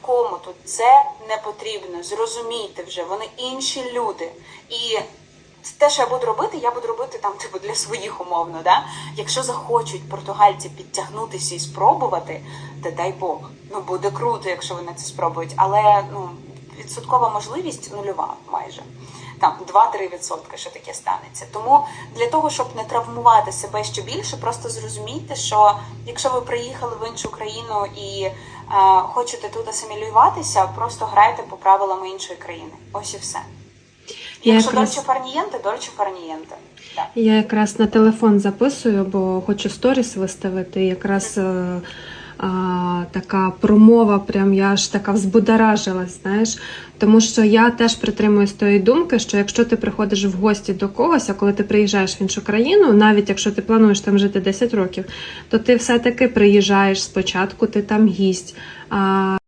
нікому тут це не потрібно. Зрозумійте вже, вони інші люди. І те, що я буду робити, я буду робити там, типу, для своїх умовно. Да? Якщо захочуть португальці підтягнутися і спробувати, то дай Бог. Ну буде круто, якщо вони це спробують. Але ну відсоткова можливість нульова майже. Там 2-3 що таке станеться. Тому для того, щоб не травмувати себе ще більше, просто зрозумійте, що якщо ви приїхали в іншу країну і хочете тут асимілюватися, просто грайте по правилам іншої країни. Ось і все. Я Якщо якраз- дольче фарнієнте, дольче фарнієнте. Так. Я якраз на телефон записую, бо хочу сторіс виставити. Якраз е, а, така промова, прям я аж така взбудоражилась, знаєш. Тому що я теж притримуюсь тої думки, що якщо ти приходиш в гості до когось, а коли ти приїжджаєш в іншу країну, навіть якщо ти плануєш там жити 10 років, то ти все-таки приїжджаєш спочатку, ти там гість.